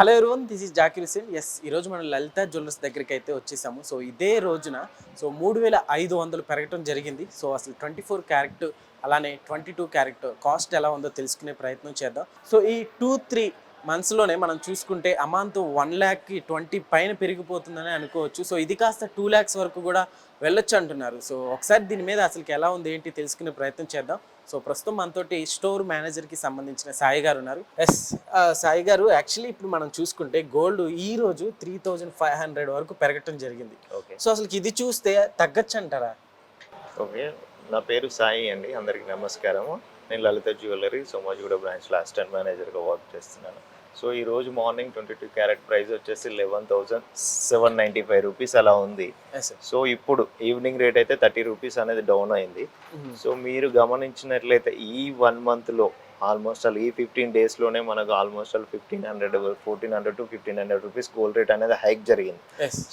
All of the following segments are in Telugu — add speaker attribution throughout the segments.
Speaker 1: Hello everyone this is Zakir Hussain yes ఈరోజు మనం లలిత జ్యువెలర్స్ దగ్గరికి అయితే వచ్చేసాము. సో ఇదే రోజున సో మూడు వేల ఐదు వందలు పెరగటం జరిగింది. సో అసలు ట్వంటీ ఫోర్ క్యారెక్ట్ అలానే ట్వంటీ టూ క్యారెక్ట్ కాస్ట్ ఎలా ఉందో తెలుసుకునే ప్రయత్నం చేద్దాం. సో ఈ టూ త్రీ మంత్స్లోనే మనం చూసుకుంటే అమాంత్ వన్ ల్యాక్కి ట్వంటీ పైన పెరిగిపోతుందని అనుకోవచ్చు. సో ఇది కాస్త టూ ల్యాక్స్ వరకు కూడా వెళ్ళొచ్చు అంటున్నారు. సో ఒకసారి దీని మీద అసలుకి ఎలా ఉంది ఏంటి తెలుసుకునే ప్రయత్నం చేద్దాం. సో ప్రస్తుతం మనతోటి స్టోర్ మేనేజర్కి సంబంధించిన సాయి గారు ఉన్నారు. ఎస్ సాయి గారు యాక్చువల్లీ ఇప్పుడు మనం చూసుకుంటే గోల్డ్ ఈ రోజు త్రీ థౌజండ్ ఫైవ్ హండ్రెడ్ వరకు పెరగటం జరిగింది.
Speaker 2: ఓకే.
Speaker 1: సో అసలు ఇది చూస్తే తగ్గచ్చు అంటారా
Speaker 2: ఓకే. నా పేరు సాయి అండి. అందరికీ నమస్కారము. నేను లలిత జ్యువెలరీ సోమాజిగూడ బ్రాంచ్లో అసిస్టెంట్ మేనేజర్గా వర్క్ చేస్తున్నాను. సో ఈ రోజు morning twenty two carat price వచ్చేసి eleven thousand seven ninety five rupees అలా ఉంది. సో ఇప్పుడు ఈవినింగ్ రేట్ అయితే థర్టీ రూపీస్ అనేది డౌన్ అయింది. సో మీరు గమనించినట్లయితే ఈ వన్ మంత్లో ఆల్మోస్ట్ ఆల్ ఈ ఫిఫ్టీన్ డేస్లోనే మనకు almost all fifteen hundred fourteen hundred to fifteen hundred rupees gold rate అనేది హైక్ జరిగింది.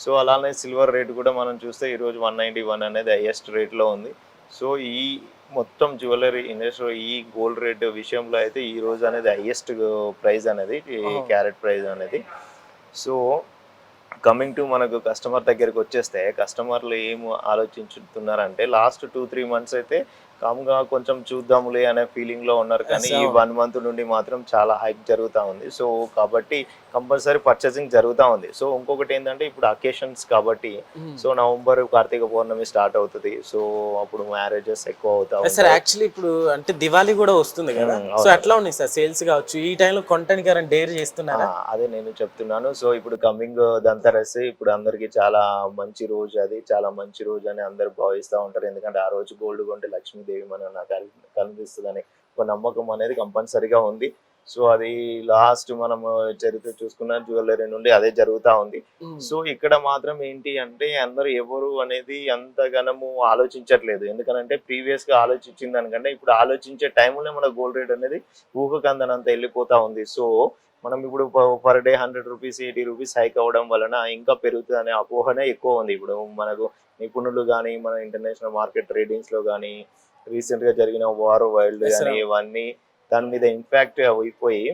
Speaker 2: సో అలానే సిల్వర్ రేట్ కూడా మనం చూస్తే ఈరోజు వన్ నైంటీ వన్ అనేది హైయెస్ట్ రేట్లో ఉంది. సో ఈ మొత్తం జ్యువెలరీ ఇండస్ట్రీ ఈ గోల్డ్ రేట్ విషయంలో అయితే ఈ రోజు అనేది హైయెస్ట్ ప్రైస్ అనేది. క్యారెట్ ప్రైస్ అనేది సో కమింగ్ టు మనకు కస్టమర్ దగ్గరికి వచ్చేస్తే కస్టమర్లు ఏం ఆలోచించుతున్నారంటే లాస్ట్ టూ త్రీ మంత్స్ అయితే కామ్గా కొంచెం చూద్దాములే అనే ఫీలింగ్లో ఉన్నారు కానీ ఈ వన్ మంత్ నుండి మాత్రం చాలా హైక్ జరుగుతూ ఉంది. సో కాబట్టి కంపల్సరీ పర్చేసింగ్ జరుగుతూ ఉంది. సో ఇంకొకటి ఏంటంటే ఇప్పుడు అకేషన్స్ కాబట్టి so November Karthika Pournami start అవుతుంది. సో అప్పుడు మ్యారేజెస్ ఎక్కువ అవుతా
Speaker 1: సార్ యాక్చువల్లీ ఇప్పుడు అంటే దివాళీ కూడా వస్తుంది కదా.
Speaker 2: Mm,
Speaker 1: so. ఎట్లా ఉన్నాయి సార్ సేల్స్ కావచ్చు. ఈ టైంలో కొంటానికి ఎవరైనా డేర్ చేస్తున్నారా?
Speaker 2: అదే నేను చెప్తున్నాను. సో ఇప్పుడు కమింగ్ దంతరస్ ఇప్పుడు అందరికి చాలా మంచి రోజు అది. చాలా మంచి రోజు అని అందరు భావిస్తూ ఉంటారు. ఎందుకంటే ఆ రోజు గోల్డ్ కొంటే లక్ష్మీదేవి మన నాకు కనిపిస్తుంది అని ఒక నమ్మకం అనేది కంపల్సరిగా ఉంది. సో అది లాస్ట్ మనం చరిత్ర చూసుకున్న జ్యువెలరీ నుండి అదే జరుగుతూ ఉంది. సో ఇక్కడ మాత్రం ఏంటి అంటే అందరూ ఎవరు అనేది అంతగానము ఆలోచించట్లేదు. ఎందుకనంటే ప్రీవియస్గా ఆలోచించిన దానికంటే ఇప్పుడు ఆలోచించే టైంలో మన గోల్డ్ రేట్ అనేది ఊహకందనంత వెళ్ళిపోతా ఉంది. సో మనం ఇప్పుడు per day hundred rupees eighty rupees hike అవ్వడం వలన ఇంకా పెరుగుతుంది అనే అపోహనే ఎక్కువ ఉంది. ఇప్పుడు మనకు నిపుణులు కానీ మన ఇంటర్నేషనల్ మార్కెట్ ట్రేడింగ్స్లో కానీ రీసెంట్గా జరిగిన వార్ వైల్డ్ కానీ. ఇవన్నీ దాని మీద ఇంపాక్ట్ అయిపోయి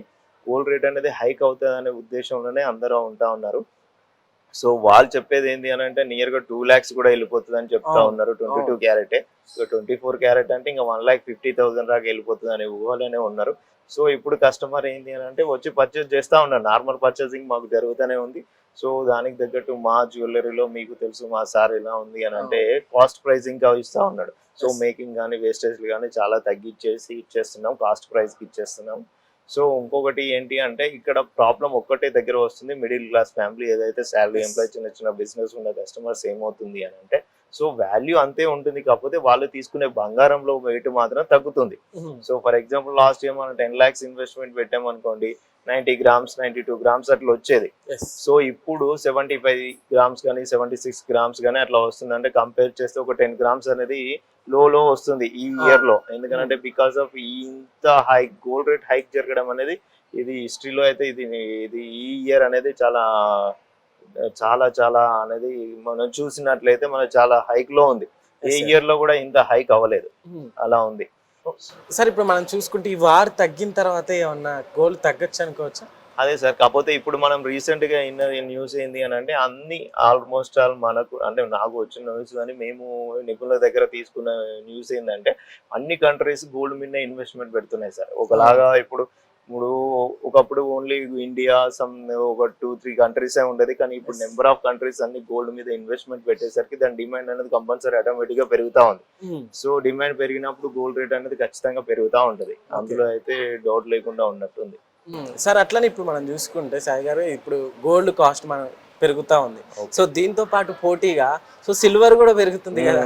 Speaker 2: గోల్డ్ రేట్ అనేది హైక్ అవుతుంది అనే ఉద్దేశంలోనే అందరూ ఉంటా ఉన్నారు. సో వాళ్ళు చెప్పేది ఏంటి అని అంటే నియర్గా టూ లాక్స్ కూడా వెళ్ళిపోతుంది అని చెప్తా ఉన్నారు twenty two. Carat. So twenty four carat అంటే ఇంకా వన్ లాక్ ఫిఫ్టీ థౌసండ్ దాకా వెళ్ళిపోతుంది అనే ఊహలోనే ఉన్నారు. సో ఇప్పుడు కస్టమర్ ఏంటి అని అంటే వచ్చి పర్చేస్ చేస్తా ఉన్నారు. నార్మల్ పర్చేసింగ్ మాకు జరుగుతూనే ఉంది. సో దానికి తగ్గట్టు మా జ్యువెలరీలో మీకు తెలుసు మా సార్ ఎలా ఉంది అని అంటే కాస్ట్ ప్రైసింగ్గా ఇస్తా ఉన్నాడు సో. మేకింగ్ కానీ వేస్టేజ్ కానీ చాలా తగ్గించేసి ఇచ్చేస్తున్నాం కాస్ట్ ప్రైస్కి ఇచ్చేస్తున్నాం సో ఇంకొకటి ఏంటి అంటే ఇక్కడ ప్రాబ్లం ఒక్కటే దగ్గర వస్తుంది మిడిల్ క్లాస్ ఫ్యామిలీ ఏదైతే శాలరీ. ఎంప్లాయ్ చిన్న చిన్న బిజినెస్ ఉన్న కస్టమర్స్ ఏమవుతుంది అని అంటే సో వాల్యూ అంతే ఉంటుంది కాకపోతే వాళ్ళు తీసుకునే బంగారంలో వెయిట్ మాత్రం తగ్గుతుంది. So for example last year మనం టెన్ లాక్స్ ఇన్వెస్ట్మెంట్ పెట్టామనుకోండి ninety grams ninety two grams అట్లా వచ్చేది. సో ఇప్పుడు సెవెంటీ ఫైవ్ గ్రామ్స్ కానీ సెవెంటీ సిక్స్ గ్రామ్స్ కానీ అట్లా వస్తుంది అంటే కంపేర్ చేస్తే ఒక టెన్ గ్రామ్స్ అనేది లో లో వస్తుంది ఈ
Speaker 1: Ah.
Speaker 2: ఇయర్లో ఎందుకంటే బికాస్ ఆఫ్ ఇంత హైక్ గోల్డ్ రేట్ హైక్ జరగడం అనేది ఇది హిస్టరీలో అయితే ఇది ఇది ఈ ఇయర్ అనేది చాలా చాలా చాలా అనేది మనం చూసినట్లయితే మనకు చాలా హైక్లో ఉంది ఏ. ఇయర్లో కూడా ఇంత హైక్ అవ్వలేదు
Speaker 1: Mm.
Speaker 2: అలా ఉంది
Speaker 1: సార్ ఇప్పుడు మనం చూసుకుంటే ఈ వార్ తగ్గిన తర్వాత ఏమన్నా గోల్డ్ తగ్గచ్చు అనుకోవచ్చా?
Speaker 2: అదే సార్ కాకపోతే ఇప్పుడు మనం రీసెంట్గా ఇన్న న్యూస్ ఏంది అని అంటే అన్ని ఆల్మోస్ట్ ఆల్ మనకు అంటే నాకు వచ్చిన న్యూస్ కానీ మేము నిపుణుల దగ్గర తీసుకున్న న్యూస్ ఏంటంటే అన్ని కంట్రీస్ గోల్డ్ మీద ఇన్వెస్ట్మెంట్ పెడుతున్నాయి సార్. ఒకలాగా ఇప్పుడు ఇప్పుడు ఒకప్పుడు ఓన్లీ ఇండియా సమ్ ఒక టూ త్రీ కంట్రీస్ ఉండేది. కానీ ఇప్పుడు. నెంబర్ ఆఫ్ కంట్రీస్ అన్ని గోల్డ్ మీద ఇన్వెస్ట్మెంట్ పెట్టేసరికి దాని డిమాండ్ అనేది కంపల్సరీ ఆటోమేటిక్గా పెరుగుతా ఉంది. సో డిమాండ్ పెరిగినప్పుడు గోల్డ్ రేట్ అనేది ఖచ్చితంగా పెరుగుతూ ఉంటది. అందులో అయితే డౌట్ లేకుండా ఉన్నట్టుంది.
Speaker 1: సార్ అట్లనే ఇప్పుడు మనం చూసుకుంటే సాయి గారు ఇప్పుడు గోల్డ్ కాస్ట్ మనం పెరుగుతా ఉంది. సో దీంతో పాటు పోటీగా సో సిల్వర్ కూడా పెరుగుతుంది కదా.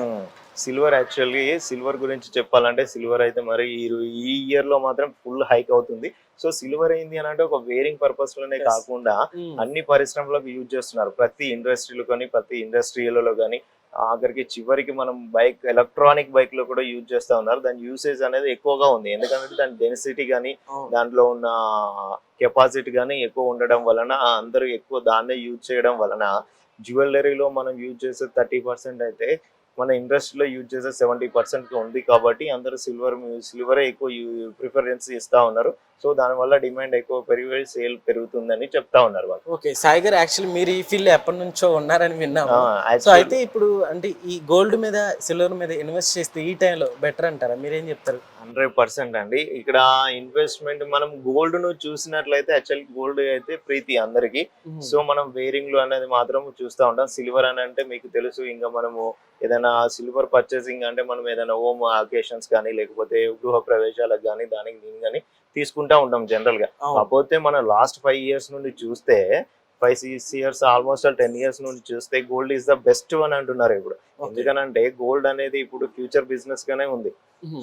Speaker 2: సిల్వర్ యాక్చువల్లీ సిల్వర్ గురించి చెప్పాలంటే సిల్వర్ అయితే మరి ఈ ఈ ఇయర్లో మాత్రం ఫుల్ హైక్ అవుతుంది సో సిల్వర్ ఏంది అని అంటే ఒక వేరింగ్
Speaker 1: పర్పస్లోనే.
Speaker 2: కాకుండా
Speaker 1: మ్మ్.
Speaker 2: అన్ని పరిశ్రమలకు యూజ్ చేస్తున్నారు ప్రతి ఇండస్ట్రీలో కానీ ప్రతి ఇండస్ట్రీలలో కానీ ఆఖరికి చివరికి మనం బైక్ ఎలక్ట్రానిక్ బైక్లో కూడా యూజ్ చేస్తా ఉన్నారు దాని యూసేజ్ అనేది ఎక్కువగా ఉంది ఎందుకంటే దాని డెన్సిటీ కానీ. దాంట్లో ఉన్న కెపాసిటీ కానీ ఎక్కువ ఉండడం వలన అందరూ ఎక్కువ దాన్నే యూజ్ చేయడం వలన జ్యువెలరీలో మనం యూజ్ చేసే థర్టీ పర్సెంట్ అయితే మన ఇండస్ట్రీలో యూజ్ చేసే సెవెంటీ పర్సెంట్ ఉంది కాబట్టి అందరూ సిల్వర్ సిల్వరే ఎక్కువ ప్రిఫరెన్స్ ఇస్తా ఉన్నారు. సో దానివల్ల డిమాండ్ ఎక్కువ పెరిగి సేల్ పెరుగుతుందని చెప్తా ఉన్నారు వాళ్ళు.
Speaker 1: ఓకే సాయి గారు యాక్చువల్లీ మీరు ఈ ఫీల్డ్ ఎప్పటి నుంచో ఉన్నారని విన్నాము. సో అయితే ఇప్పుడు అంటే ఈ గోల్డ్ మీద సిల్వర్ మీద ఇన్వెస్ట్ చేస్తే ఈ టైంలో బెటర్ అంటారా? మీరేం చెప్తారు?
Speaker 2: హండ్రెడ్ పర్సెంట్ అండి. ఇక్కడ ఇన్వెస్ట్మెంట్ మనం గోల్డ్ను చూసినట్లయితే యాక్చువల్ గోల్డ్ అయితే ప్రీతి అందరికి. సో మనం వేరింగ్లో అనేది మాత్రం చూస్తూ ఉంటాం. సిల్వర్ అని అంటే మీకు తెలుసు ఇంకా మనము ఏదైనా సిల్వర్ పర్చేసింగ్ అంటే మనం ఏదైనా హోమ్ అకేషన్స్ కానీ లేకపోతే గృహ ప్రవేశాలకు కానీ దానికి దీనికి కానీ తీసుకుంటా ఉంటాం
Speaker 1: జనరల్గా.
Speaker 2: కాకపోతే మనం లాస్ట్ ఫైవ్ ఇయర్స్ నుండి చూస్తే five six years almost ten years నుండి చూస్తే గోల్డ్ ఈస్ ద బెస్ట్ అని అంటున్నారు ఇప్పుడు. ఎందుకనంటే గోల్డ్ అనేది ఇప్పుడు ఫ్యూచర్ బిజినెస్ గానే ఉంది.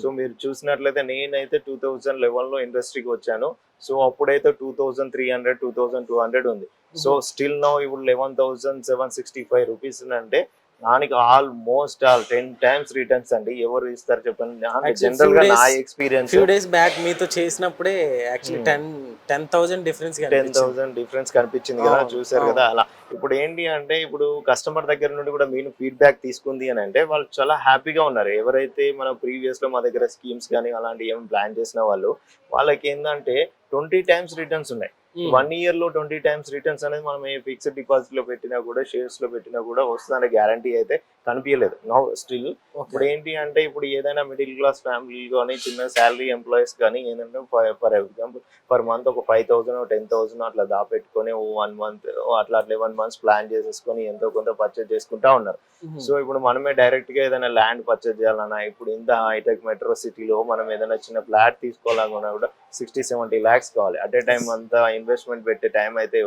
Speaker 2: సో మీరు చూసినట్లయితే నేనైతే టూ థౌజండ్ లెవెన్లో ఇండస్ట్రీకి వచ్చాను. సో అప్పుడైతే two thousand three hundred two thousand two hundred ఉంది. సో స్టిల్ నో ఇప్పుడు eleven thousand seven sixty five rupees అంటే దానికి almost all ten times returns అండి. ఎవరు ఇస్తారు చెప్పండి?
Speaker 1: జనరల్గా
Speaker 2: నా ఎక్స్పీరియన్స్
Speaker 1: ఫ్యూ డేస్ బ్యాక్ మీతో చేసినప్పుడే actually
Speaker 2: Hmm.
Speaker 1: Ten ten thousand difference
Speaker 2: ten thousand difference కనిపించింది కదా చూసారు కదా అలా. ఇప్పుడు ఏంటి అంటే ఇప్పుడు కస్టమర్ దగ్గర నుండి కూడా మీరు ఫీడ్బ్యాక్ తీసుకుంది అని అంటే వాళ్ళు చాలా హ్యాపీగా ఉన్నారు. ఎవరైతే మన ప్రీవియస్లో మా దగ్గర స్కీమ్స్ కానీ అలాంటి ఏం ప్లాన్ చేసిన వాళ్ళు వాళ్ళకి ఏంటంటే ట్వంటీ టైమ్స్ రిటర్న్స్ ఉన్నాయి. వన్ ఇయర్లో ట్వంటీ టైమ్స్ రిటర్న్స్ అనేది మనం ఏ ఫిక్స్డ్ డిపాజిట్లో పెట్టినా కూడా షేర్స్లో పెట్టినా కూడా వస్తుందనే గ్యారంటీ అయితే కనిపించలేదు నో స్టిల్ ఇప్పుడు ఏంటి అంటే ఇప్పుడు ఏదైనా మిడిల్ క్లాస్ ఫ్యామిలీ కానీ చిన్న శాలరీ ఎంప్లాయీస్ కానీ ఏంటంటే ఫర్ ఎగ్జాంపుల్ పర్ మంత్ ఒక ఫైవ్ థౌసండ్ టెన్ థౌసండ్ అట్లా దాపెట్టుకొని ఓ వన్ మంత్ అట్లా లెవెన్ మంత్స్ ప్లాన్ చేసేసుకొని ఎంతో కొంత పర్చేజ్ చేసుకుంటా ఉన్నారు. సో ఇప్పుడు మనమే డైరెక్ట్గా ఏదైనా ల్యాండ్ పర్చేజ్ చేయాలన్నా ఇప్పుడు ఇంత హైటెక్ మెట్రో సిటీలో మనం ఏదైనా చిన్న ఫ్లాట్ తీసుకోవాలన్నా కూడా సిక్స్టీ సెవెంటీ ల్యాక్స్ కావాలి. అట్ ఏ టైం అంత ఇన్వెస్ట్మెంట్ పెట్టే టైం అయితే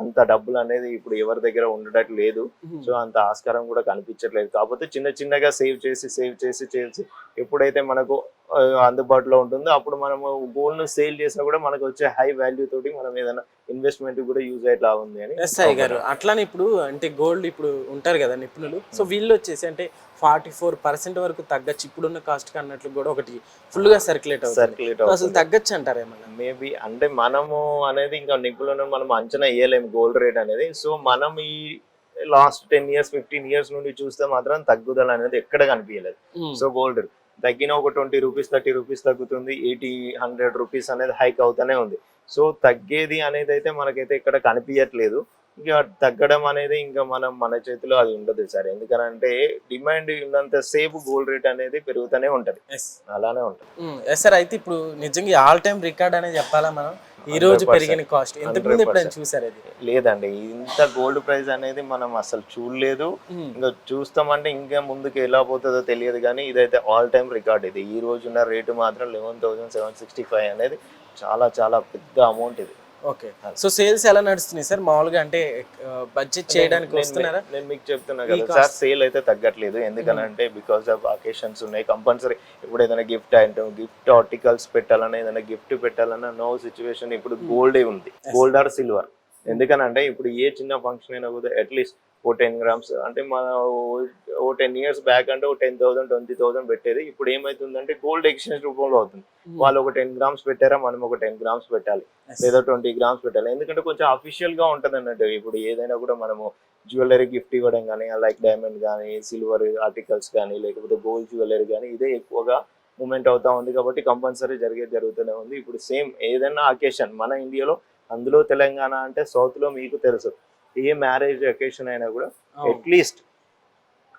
Speaker 2: అంత డబ్బులు అనేది ఇప్పుడు ఎవరి దగ్గర ఉండటం లేదు. సో అంత ఆస్కారం కూడా కనిపించట్లేదు. కాకపోతే చిన్న చిన్నగా సేవ్ చేసి సేవ్ చేసి చేసి ఎప్పుడైతే మనకు అందుబాటులో ఉంటుందో అప్పుడు మనము గోల్డ్ను సేల్ చేసినా కూడా మనకు వచ్చే హై వాల్యూ తోటి మనం ఏదైనా ఇన్వెస్ట్మెంట్ కూడా యూజ్ అయ్యేలా ఉంది అని
Speaker 1: ఎస్ఐ గారు. అట్లానే ఇప్పుడు అంటే గోల్డ్ ఇప్పుడు ఉంటారు కదా నిపుణులు. సో వీళ్ళు వచ్చేసి అంటే ఫార్టీ ఫోర్ పర్సెంట్ వరకు తగ్గచ్చు. ఇప్పుడున్న కాస్ట్ అన్నట్లు కూడా ఒకటి ఫుల్గా సర్క్యులేట్ అవుతుంది.
Speaker 2: సర్క్యులేట్
Speaker 1: అసలు తగ్గచ్చు అంటారు ఏమన్నా?
Speaker 2: మేబీ అంటే మనము అనేది ఇంకా నిపుణులను మనం అంచనా వేయలేము గోల్డ్ రేట్ అనేది. సో మనం ఈ last ten years fifteen years నుండి చూస్తే మాత్రం తగ్గుదల అనేది ఎక్కడ కనిపించలేదు. సో గోల్డ్ తగ్గిన ఒక ట్వంటీ రూపీస్ థర్టీ రూపీస్ తగ్గుతుంది. ఎయిటీ హండ్రెడ్ రూపీస్ అనేది హైక్ అవుతూనే ఉంది. సో తగ్గేది అనేది అయితే మనకైతే ఇక్కడ కనిపించట్లేదు. ఇక తగ్గడం అనేది ఇంకా మనం మన చేతిలో అది ఉండదు సార్ ఎందుకనంటే డిమాండ్ ఉన్నంత సేపు గోల్డ్ రేట్ అనేది పెరుగుతూనే ఉంటది. అలానే ఉంటది.
Speaker 1: ఎస్ సార్ అయితే ఇప్పుడు నిజంగా ఆల్ టైమ్ రికార్డ్ అనేది చెప్పాలా మనం? ఈ రోజు
Speaker 2: 100%.
Speaker 1: పెరిగిన కాస్ట్ ఎంతకు ముందు ఎప్పుడైనా
Speaker 2: 100%.
Speaker 1: చూసారు అది
Speaker 2: లేదండి. ఇంత గోల్డ్ ప్రైస్ అనేది మనం అసలు చూడలేదు. ఇంకా చూస్తామంటే ఇంకా ముందుకు ఎలా పోతుందో తెలియదు కానీ ఇదైతే ఆల్ టైమ్ రికార్డ్ ఇది. ఈ రోజున్న రేటు మాత్రం eleven thousand seven sixty five అనేది చాలా చాలా పెద్ద అమౌంట్ ఇది.
Speaker 1: ఓకే. సో సేల్స్ ఎలా నడుస్తున్నాయి సార్? మామూలుగా అంటే బడ్జెట్ చేయడానికి
Speaker 2: నేను-
Speaker 1: వస్తున్నారా?
Speaker 2: నేను మీకు చెప్తున్నా కదా సార్ సేల్ అయితే తగ్గట్లేదు. ఎందుకనంటే బికాస్ ఆఫ్ అకేషన్స్ ఉన్నాయి. కంపల్సరీ ఇప్పుడు ఏదైనా గిఫ్ట్ ఐటమ్ గిఫ్ట్ ఆర్టికల్స్ పెట్టాలన్నా ఏదైనా గిఫ్ట్ పెట్టాలన్నా నో సిచ్యువేషన్ ఇప్పుడు గోల్డే ఉంది. గోల్డ్ ఆర్ సిల్వర్ ఎందుకనంటే ఇప్పుడు ఏ చిన్న ఫంక్షన్ అయినా కూడా అట్లీస్ట్ ఓ టెన్ గ్రామ్స్. అంటే మన ఓ- టెన్ ఇయర్స్ బ్యాక్ అంటే ఓ టెన్ థౌసండ్ ట్వంటీ థౌసండ్ పెట్టేది. ఇప్పుడు ఏమైతుందంటే గోల్డ్ ఎక్స్చేంజ్ రూపంలో అవుతుంది. వాళ్ళు ఒక టెన్ గ్రామ్స్ పెట్టారా? మనం ఒక టెన్ గ్రామ్స్ పెట్టాలి. లేదా ట్వంటీ గ్రామ్స్ పెట్టాలి. ఎందుకంటే కొంచెం అఫీషియల్గా ఉంటది అన్నట్టు ఇప్పుడు ఏదైనా కూడా మనము జ్యువెలరీ గిఫ్ట్ ఇవ్వడం కానీ లైక్ డైమండ్ కానీ సిల్వర్ ఆర్టికల్స్ కానీ లేకపోతే గోల్డ్ జ్యువెలరీ కానీ ఇదే ఎక్కువగా మూమెంట్ అవుతా ఉంది కాబట్టి కంపల్సరీ జరిగే జరుగుతూనే ఉంది. ఇప్పుడు సేమ్ ఏదైనా అకేషన్ మన ఇండియాలో అందులో తెలంగాణ అంటే సౌత్లో మీకు తెలుసు. ఏ మ్యారేజ్ అకేషన్ అయినా కూడా. అట్లీస్ట్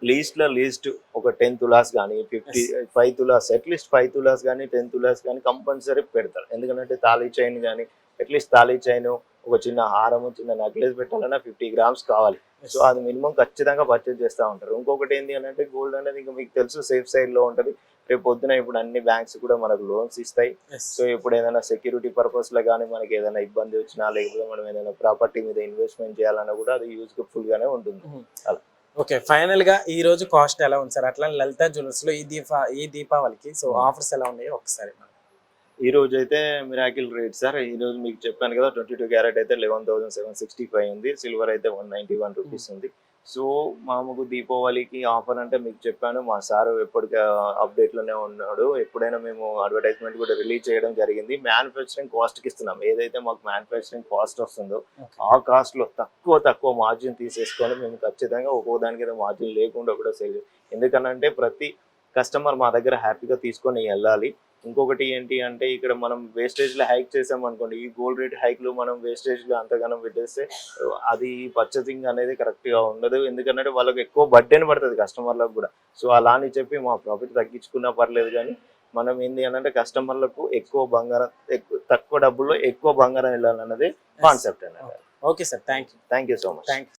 Speaker 2: లీస్ట్లో లీస్ట్ ఒక టెన్ తులాస్ కానీ fifty five tolas at least five tolas కానీ టెన్ తులాస్ కానీ కంపల్సరీ పెడతారు. ఎందుకంటే తాళీ చైన్ కానీ అట్లీస్ట్ తాళీ చైన్ ఒక చిన్న హారం చిన్న నెక్లెస్ పెట్టాలన్నా ఫిఫ్టీ గ్రామ్స్ కావాలి. సో అది మినిమం ఖచ్చితంగా పర్చేజ్ చేస్తూ ఉంటారు. ఇంకొకటి ఏంటి అని అంటే గోల్డ్ అనేది ఇంకా మీకు తెలుసు సేఫ్ సైడ్లో ఉంటది. రేపు పొద్దున ఇప్పుడు అన్ని బ్యాంక్స్ కూడా మనకు లోన్స్ ఇస్తాయి. సో ఇప్పుడు ఏదైనా సెక్యూరిటీ పర్పస్లో కానీ మనకి ఏదైనా ఇబ్బంది వచ్చినా లేకపోతే మనం ఏదైనా ప్రాపర్టీ మీద ఇన్వెస్ట్మెంట్ చేయాలన్నా కూడా అది యూజ్ఫుల్ గానే ఉంటుంది అలా.
Speaker 1: ఓకే ఫైనల్గా ఈ రోజు కాస్ట్ ఎలా ఉంది సార్ అట్లా లలిత జ్యువెలర్స్లో ఈ దీపా ఈ దీపావళికి సో. ఆఫర్స్ ఎలా ఉన్నాయో ఒకసారి.
Speaker 2: ఈ రోజు అయితే మిరాకిల్ రేట్ సార్ ఈ రోజు మీకు చెప్పాను కదా ట్వంటీ టూ క్యారెట్ అయితే eleven thousand seven sixty five ఉంది సిల్వర్ అయితే వన్ నైన్టీ వన్ రూపీస్ ఉంది సో మామకు దీపావళికి ఆఫర్ అంటే మీకు చెప్పాను మా సార్ ఎప్పటికీ అప్డేట్లోనే ఉన్నాడు. ఎప్పుడైనా మేము అడ్వర్టైజ్మెంట్ కూడా రిలీజ్ చేయడం జరిగింది. మ్యానుఫ్యాక్చరింగ్ కాస్ట్కి ఇస్తున్నాం. ఏదైతే మాకు మ్యానుఫ్యాక్చరింగ్ కాస్ట్ వస్తుందో. ఆ కాస్ట్లో తక్కువ తక్కువ మార్జిన్ తీసేసుకొని మేము ఖచ్చితంగా ఒక్కో దానికి మార్జిన్ లేకుండా కూడా సేల్ ఎందుకనంటే ప్రతి కస్టమర్ మా దగ్గర హ్యాపీగా తీసుకొని వెళ్ళాలి. ఇంకొకటి ఏంటి అంటే ఇక్కడ మనం వేస్టేజ్లో హైక్ చేసాం అనుకోండి ఈ గోల్డ్ రేట్ హైక్లు మనం వేస్టేజ్లో అంతగానం పెట్టేస్తే అది పర్చేసింగ్ అనేది కరెక్ట్గా ఉండదు. ఎందుకంటే వాళ్ళకి ఎక్కువ బర్డెన్ పడుతుంది కస్టమర్లకు కూడా. సో అలా అని చెప్పి మా ప్రాఫిట్ తగ్గించుకున్నా పర్లేదు కానీ మనం ఏంటి అని అంటే కస్టమర్లకు ఎక్కువ బంగారం ఎక్కువ తక్కువ డబ్బుల్లో ఎక్కువ బంగారం వెళ్ళాలన్నది కాన్సెప్ట్ అన్నది
Speaker 1: okay sir thank you
Speaker 2: thank you so much
Speaker 1: thank you